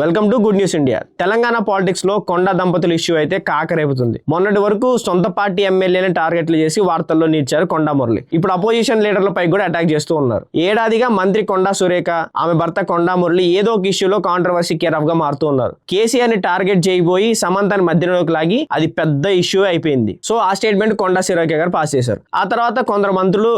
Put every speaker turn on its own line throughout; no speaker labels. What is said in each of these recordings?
Welcome to good news India Telangana పాలిటిక్స్లో కొండ దంపతుల issue అయితే కాకరేపుతుంది. మొన్నటి వరకు సొంత పార్టీ ఎమ్మెల్యేని టార్గెట్లు చేసి వార్తల్లో నిలిచారు కొండా మురళి. ఇప్పుడు అపోజిషన్ లీడర్లపై కూడా అటాక్ చేస్తూ ఉన్నారు. ఏడాదిగా మంత్రి కొండా సురేఖ ఆమె భర్త కొండా మురళి ఏదో ఒక ఇష్యూలో కాంట్రవర్సీ కేర్ ఆఫ్గా మారుతూ ఉన్నారు. కేసీఆర్ని టార్గెట్ చేయబోయి సమంతని మధ్యలోకి లాగి అది పెద్ద ఇష్యూ అయిపోయింది. సో ఆ స్టేట్మెంట్ కొండా సురేఖ గారు పాస్ చేశారు. ఆ తర్వాత కొందరు మంత్రులు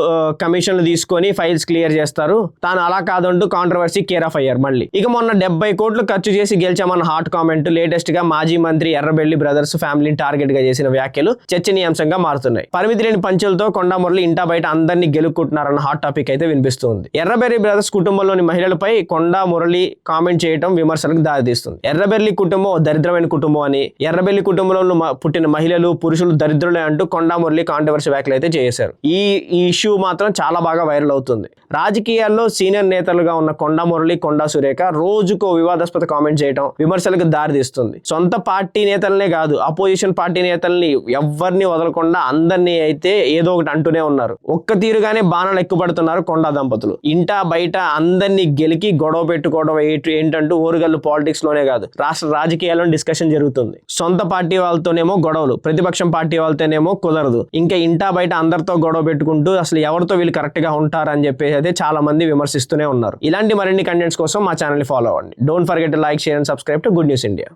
కమిషన్లు తీసుకొని ఫైల్స్ క్లియర్ చేస్తారు. తాను అలా కాదంటూ కాంట్రవర్సీ కేర్ ఆఫ్ అయ్యారు మళ్ళీ. ఇక మొన్న డెబ్బై కోట్లు ఖర్చు చేసి గెలిచామన్న హాట్ కామెంట్ లేటెస్ట్గా మాజీ మంత్రి ఎర్రబెల్లి బ్రదర్స్ ఫ్యామిలీని టార్గెట్గా చేసిన వ్యాఖ్యలు చర్చనీయాంశంగా మారుతున్నాయి. పరిమితి లేని పంచులతో కొండా మురళి ఇంటా బయట అందరినీ గెలుక్కుంటున్నారన్న హాట్ టాపిక్ అయితే వినిపిస్తుంది. ఎర్రబెల్లి బ్రదర్స్ కుటుంబంలోని మహిళలపై కొండా మురళి కామెంట్ చేయడం విమర్శలకు దారితీస్తుంది. ఎర్రబెల్లి కుటుంబం దరిద్రమైన కుటుంబం అని ఎర్రబెల్లి కుటుంబంలో పుట్టిన మహిళలు పురుషులు దరిద్రులే అంటూ కొండా మురళి కాంట్రవర్సీ వ్యాఖ్యలు అయితే చేశారు. ఈ ఈ ఇష్యూ మాత్రం చాలా బాగా వైరల్ అవుతుంది. రాజకీయాల్లో సీనియర్ నేతలుగా ఉన్న కొండా మురళి కొండా సురేఖ రోజుకో వివాదాస్పద కామెంట్ చేయడం విమర్శలకు దారితీస్తుంది సొంత పార్టీ నేతలనే కాదు అపోజిషన్ పార్టీ నేతల్ని ఎవరిని వదలకుండా అందరినీ అయితే ఏదో ఒకటి అంటూనే ఉన్నారు. ఒక్క తీరుగానే బాణాలు ఎక్కుపడుతున్నారు కొండా దంపతులు. ఇంటా బయట అందరినీ గెలికి గొడవ పెట్టుకోవడం ఏంటంటూ ఓరుగల్లు పాలిటిక్స్లోనే కాదు రాష్ట్ర రాజకీయాల్లో డిస్కషన్ జరుగుతుంది. సొంత పార్టీ వాళ్ళతోనేమో గొడవలు ప్రతిపక్షం పార్టీ వాళ్ళతోనేమో కుదరదు. ఇంకా ఇంటా బయట అందరితో గొడవ పెట్టుకుంటూ అసలు ఎవరితో వీళ్ళు కరెక్ట్గా ఉంటారని చెప్పేసి అయితే చాలా మంది విమర్శిస్తూనే ఉన్నారు. ఇలాంటి మరిన్ని కంటెంట్స్ కోసం మా ఛానల్ ఫాలో అవ్వండి. Don't forget like share and subscribe to good news india.